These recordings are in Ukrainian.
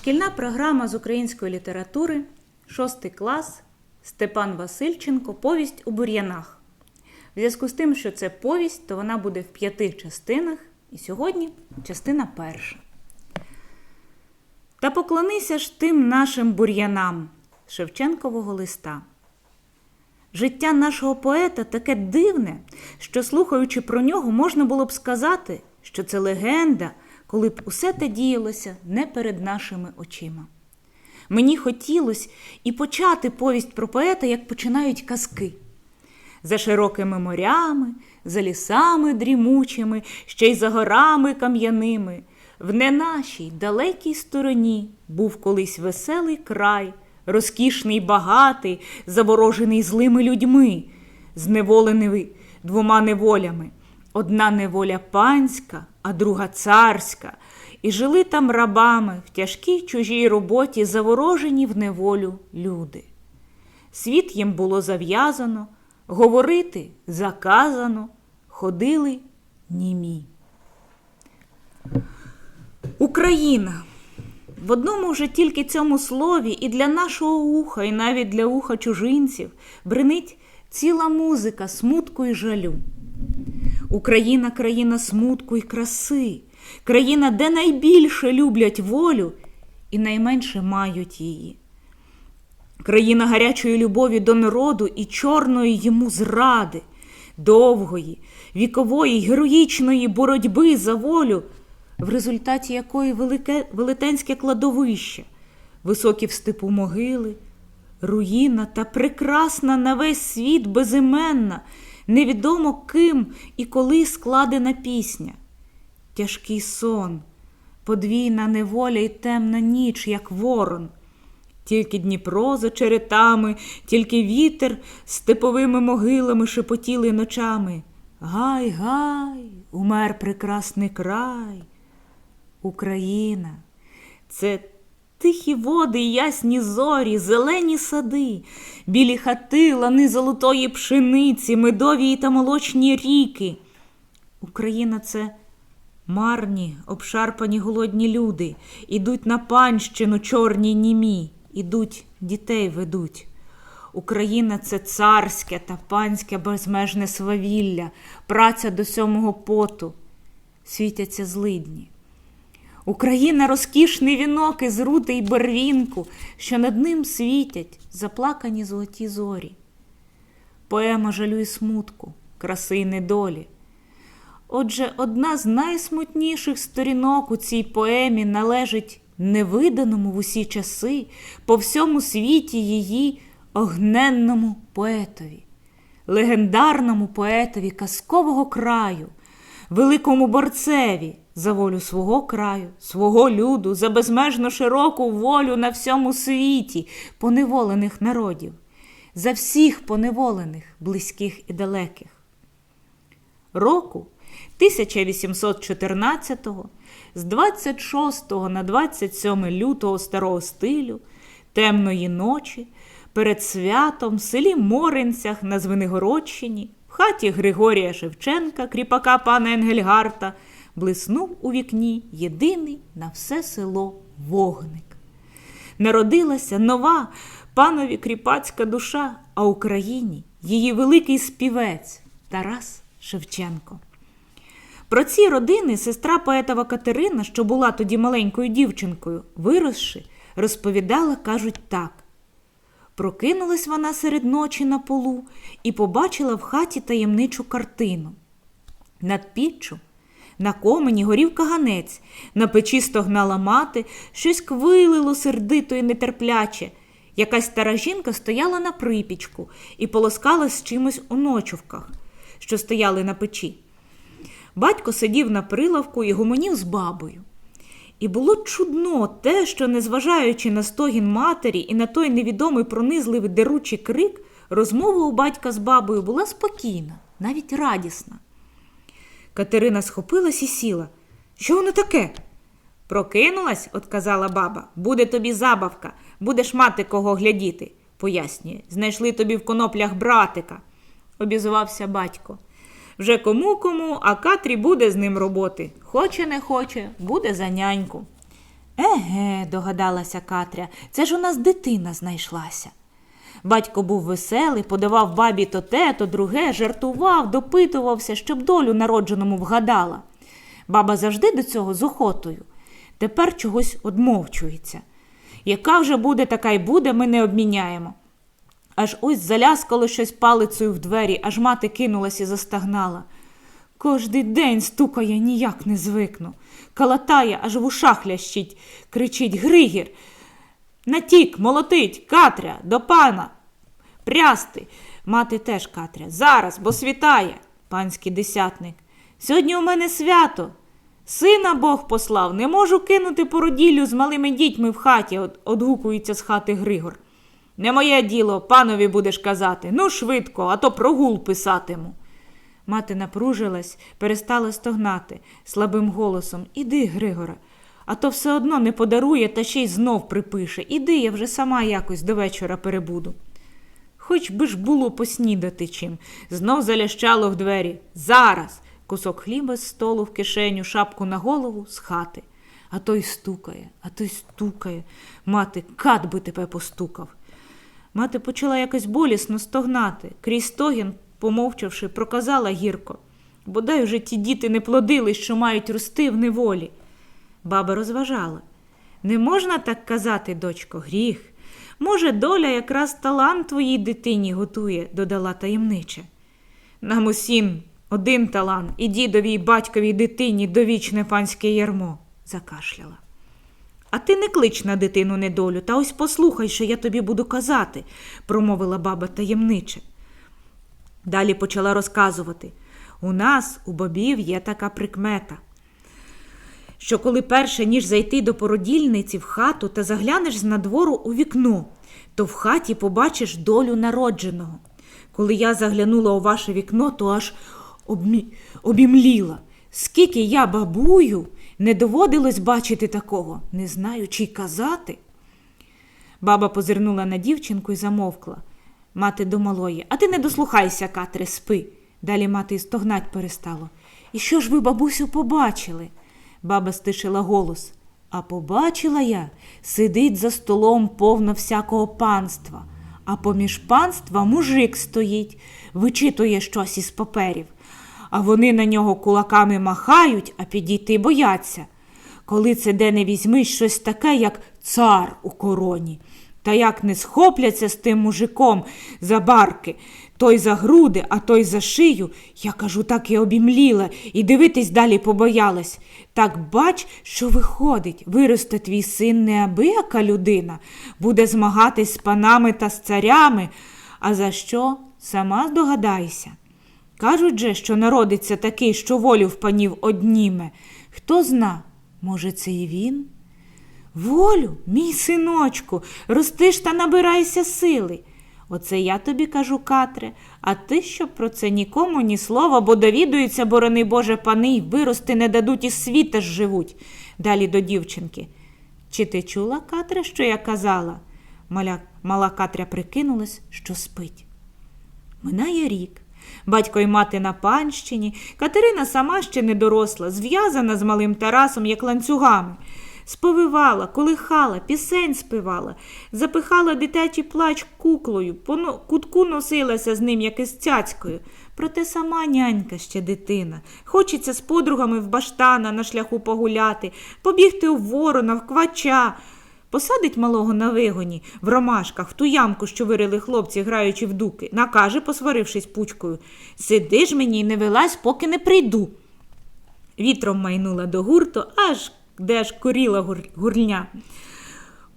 Шкільна програма з української літератури, 6 клас, Степан Васильченко, Повість у бур'янах. В зв'язку з тим, що це повість, то вона буде в п'яти частинах, і сьогодні частина перша. Та поклонися ж тим нашим бур'янам Шевченкового листа. Життя нашого поета таке дивне, що, слухаючи про нього, можна було б сказати, що це легенда, коли б усе те діялося не перед нашими очима. Мені хотілося і почати повість про поета, як починають казки. За широкими морями, за лісами дрімучими, ще й за горами кам'яними, в не нашій далекій стороні був колись веселий край, розкішний, багатий, заворожений злими людьми, зневолений двома неволями. Одна неволя панська, а друга царська, і жили там рабами в тяжкій чужій роботі, заворожені в неволю люди. Світ їм було зав'язано, говорити заказано, ходили німі. Україна. В одному вже тільки цьому слові і для нашого уха, і навіть для уха чужинців бринить ціла музика смутку і жалю. Україна країна смутку і краси, країна, де найбільше люблять волю і найменше мають її. Країна гарячої любові до народу і чорної йому зради, довгої, вікової, героїчної боротьби за волю, в результаті якої велике, велетенське кладовище, високі в степу могили, руїна та прекрасна на весь світ безіменна, невідомо ким і коли складена пісня. Тяжкий сон, подвійна неволя і темна ніч, як ворон. Тільки Дніпро за черетами, тільки вітер степовими могилами шепотіли ночами. Гай, гай, умер прекрасний край. Україна, це тихі води, ясні зорі, зелені сади, білі хати, лани золотої пшениці, медові та молочні ріки. Україна це марні, обшарпані голодні люди, ідуть на панщину чорні німі, ідуть, дітей ведуть. Україна це царське та панське безмежне свавілля, праця до сьомого поту, світяться злидні. Україна розкішний вінок із рути й барвінку, що над ним світять заплакані золоті зорі. Поема жалю і смутку, краси й недолі. Отже, одна з найсмутніших сторінок у цій поемі належить невиданому в усі часи по всьому світі її огненному поетові, легендарному поетові казкового краю, великому борцеві за волю свого краю, свого люду, за безмежно широку волю на всьому світі поневолених народів, за всіх поневолених, близьких і далеких. Року 1814-го, з 26 на 27 лютого старого стилю, темної ночі, перед святом в селі Моринцях на Звенигородщині, хаті Григорія Шевченка, кріпака пана Енгельгарта, блиснув у вікні єдиний на все село вогник. Народилася нова панові кріпацька душа, а Україні її великий співець Тарас Шевченко. Про ці родини сестра поетова Катерина, що була тоді маленькою дівчинкою, виросши, розповідала, кажуть так. Прокинулась вона серед ночі на полу і побачила в хаті таємничу картину. Над піччю на комені горів каганець, на печі стогнала мати, щось квилило сердито і нетерпляче. Якась стара жінка стояла на припічку і полоскалась з чимось у ночовках, що стояли на печі. Батько сидів на прилавку і гомонів з бабою. І було чудно те, що, незважаючи на стогін матері і на той невідомий пронизливий деручий крик, розмова у батька з бабою була спокійна, навіть радісна. Катерина схопилась і сіла. Що воно таке? Прокинулась, отказала баба. Буде тобі забавка, будеш мати кого глядіти, пояснює. Знайшли тобі в коноплях братика, обізвався батько. Вже кому кому, а Катрі буде з ним роботи. Хоче, не хоче, буде за няньку. Еге, догадалася Катря, це ж у нас дитина знайшлася. Батько був веселий, подавав бабі то те, то друге, жартував, допитувався, щоб долю народженому вгадала. Баба завжди до цього з охотою. Тепер чогось одмовчується. Яка вже буде, така й буде, ми не обміняємо. Аж ось заляскало щось палицею в двері, аж мати кинулась і застагнала. Кожний день стукає, ніяк не звикну. Калатає, аж в ушах лящить, кричить Григір. Натік, молотить, Катря, до пана. Прясти. Мати теж Катря. Зараз, бо світає, панський десятник. Сьогодні у мене свято. Сина Бог послав, не можу кинути породіллю з малими дітьми в хаті, одгукується з хати Григор. Не моє діло, панові будеш казати. Ну, швидко, а то прогул писатиму. Мати напружилась, перестала стогнати слабим голосом. Іди, Григоре, а то все одно не подарує та ще й знов припише. Іди, я вже сама якось до вечора перебуду. Хоч би ж було поснідати чим. Знов залящало в двері. Зараз. Кусок хліба з столу в кишеню, шапку на голову з хати. А той стукає, а той стукає. Мати, кат би тебе постукав. Мати почала якось болісно стогнати. Крізь стогін, помовчавши, проказала гірко. Бодай уже ті діти не плодили, що мають рости в неволі. Баба розважала. Не можна так казати, дочко, гріх. Може, доля якраз талант твоїй дитині готує, додала таємниче. Нам усім один талант, і дідовій батьковій дитині довічне панське ярмо, закашляла. А ти не клич на дитину недолю, та ось послухай, що я тобі буду казати, промовила баба таємниче. Далі почала розказувати у нас, у бобів, є така прикмета, що коли перше, ніж зайти до породільниці в хату та заглянеш з надвору у вікно, то в хаті побачиш долю народженого. Коли я заглянула у ваше вікно, то аж обмі... обімліла. Скільки я бабую, не доводилось бачити такого, не знаю, чи казати. Баба позирнула на дівчинку і замовкла. Мати до малої. А ти не дослухайся, Катре, спи. Далі мати і стогнать перестало. І що ж ви, бабусю, побачили? Баба стишила голос. А побачила я, сидить за столом повно всякого панства, а поміж панства мужик стоїть, вичитує щось із паперів, а вони на нього кулаками махають, а підійти бояться. Коли це де не візьмись щось таке, як цар у короні. Та як не схопляться з тим мужиком за барки, той за груди, а той за шию, я кажу, так і обімліла, і дивитись далі побоялась. Так бач, що виходить, виросте твій син неабияка людина, буде змагатись з панами та з царями. А за що? Сама здогадайся. Кажуть же, що народиться такий, що волю в панів одніме. Хто зна, може, це і він? Волю, мій синочку, ростиш та набирайся сили. Оце я тобі кажу, Катре, а ти щоб про це нікому ні слова, бо довідуються, борони Боже пани, й вирости не дадуть і світа ж живуть. Далі до дівчинки. Чи ти чула, Катре, що я казала? Маля, мала Катря прикинулась, що спить. Минає рік. Батько й мати на панщині, Катерина сама ще не доросла, зв'язана з малим Тарасом, як ланцюгами. Сповивала, колихала, пісень співала, запихала дитячий плач куклою, по кутку носилася з ним, як із цяцькою. Проте сама нянька ще дитина. Хочеться з подругами в баштана на шляху погуляти, побігти у ворона, в квача. Посадить малого на вигоні, в ромашках, в ту ямку, що вирили хлопці, граючи в дуки, накаже, посварившись пучкою Сиди ж мені і не вилазь, поки не прийду. Вітром майнула до гурту, аж де аж коріла гур- гурня.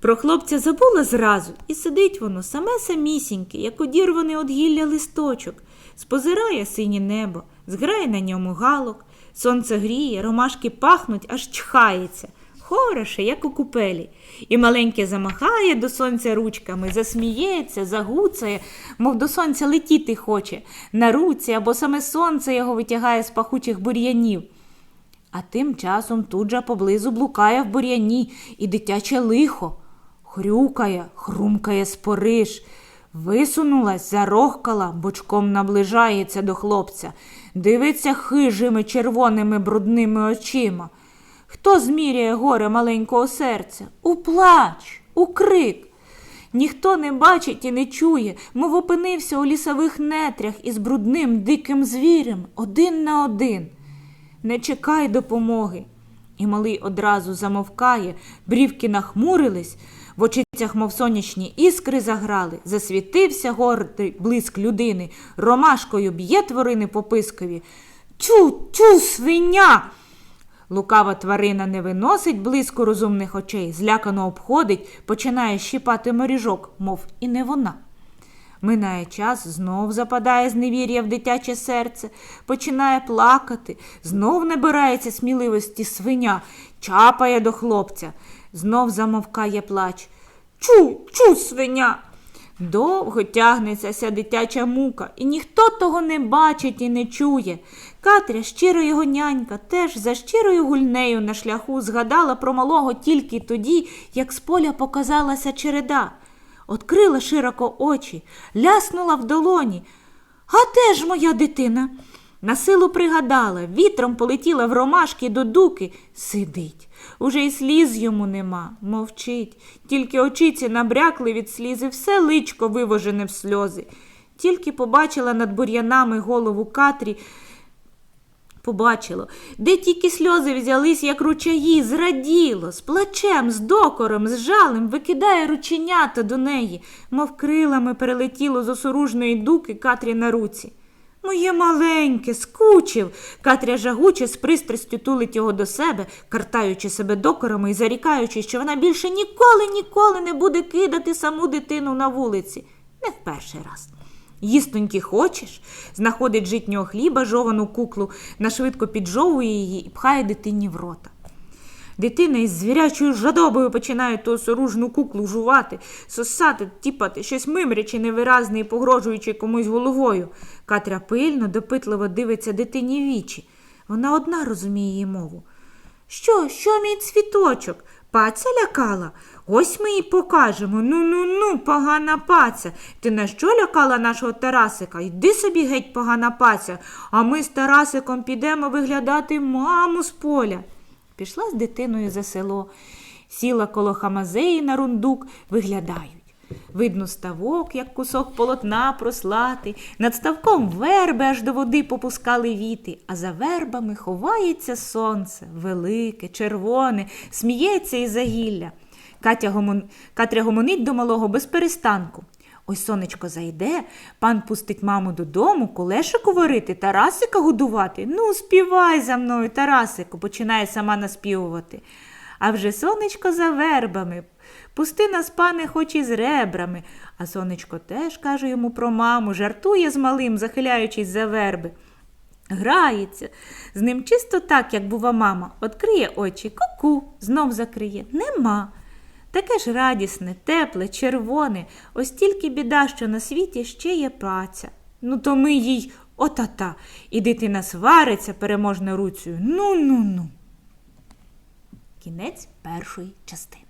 Про хлопця забула зразу, і сидить воно саме самісіньке, як одірваний од гілля листочок, спозирає синє небо, зграє на ньому галок, сонце гріє, ромашки пахнуть, аж чхається. Хороше, як у купелі, і маленьке замахає до сонця ручками, засміється, загуцає, мов до сонця летіти хоче, на руці або саме сонце його витягає з пахучих бур'янів. А тим часом тут же поблизу блукає в бур'яні і дитяче лихо. Хрюкає, хрумкає спориш. Висунулась, зарохкала, бочком наближається до хлопця, дивиться хижими червоними брудними очима. Хто зміряє горе маленького серця? У плач, у крик. Ніхто не бачить і не чує, мов опинився у лісових нетрях із брудним диким звірем один на один. Не чекай допомоги. І малий одразу замовкає, брівки нахмурились, в очицях, мов сонячні іскри заграли, засвітився гордий блиск людини, ромашкою б'є тварини по пискові. Тю, тю, свиня! Лукава тварина не виносить блиску розумних очей, злякано обходить, починає щіпати моріжок, мов і не вона. Минає час, знов западає зневір'я в дитяче серце, починає плакати, знов набирається сміливості свиня, чапає до хлопця, знов замовкає плач. Чу, чу, свиня. Довго тягнеться ся дитяча мука, і ніхто того не бачить і не чує. Катря, щира його нянька, теж за щирою гульнею на шляху згадала про малого тільки тоді, як з поля показалася череда. Открила широко очі, ляснула в долоні. А де ж моя дитина? На силу пригадала, вітром полетіла в ромашки до дуки. Сидить. Уже й сліз йому нема, мовчить. Тільки очиці набрякли від слізи, все личко вивожене в сльози. Тільки побачила над бур'янами голову Катрі, Побачило, де тільки сльози взялись, як ручаї, зраділо, з плачем, з докором, з жалем викидає рученята до неї, мов крилами перелетіло з осоружної дуки Катрі на руці. Моє маленьке, скучив. Катря жагуче з пристрастю тулить його до себе, картаючи себе докорами і зарікаючи, що вона більше ніколи, ніколи не буде кидати саму дитину на вулиці. Не в перший раз. Їстоньки хочеш, знаходить житнього хліба, жовану куклу, нашвидко піджовує її і пхає дитині в рота. Дитина із звірячою жадобою починає ту осоружну куклу жувати, сосати, тіпати, щось мимрячи невиразне і погрожуючи комусь головою. Катря пильно, допитливо дивиться дитині вічі. Вона одна розуміє її мову. Що, що мій цвіточок? Паця лякала? Ось ми їй покажемо. Ну ну ну, погана паця. Ти на що лякала нашого Тарасика? Йди собі геть, погана паця, а ми з Тарасиком підемо виглядати маму з поля. Пішла з дитиною за село, сіла коло хамазеї на рундук, виглядають. Видно ставок, як кусок полотна прослати, над ставком верби аж до води попускали віти, а за вербами ховається сонце, велике, червоне, сміється і загілля. Катя гомон... Катря гомонить до малого без перестанку. Ось сонечко зайде, пан пустить маму додому, колешику варити, Тарасика годувати. Ну, співай за мною, Тарасику, починає сама наспівувати. А вже сонечко за вербами. Пусти нас, пане, хоч і з ребрами. А сонечко теж каже йому про маму, жартує з малим, захиляючись за верби. Грається. З ним чисто так, як бува мама. Откриє очі, ку-ку, знов закриє. Нема. Таке ж радісне, тепле, червоне, ось тільки біда, що на світі ще є праця. Ну, то ми їй отата, і дитина свариться переможно руцею. Ну, ну, ну. Кінець першої частини.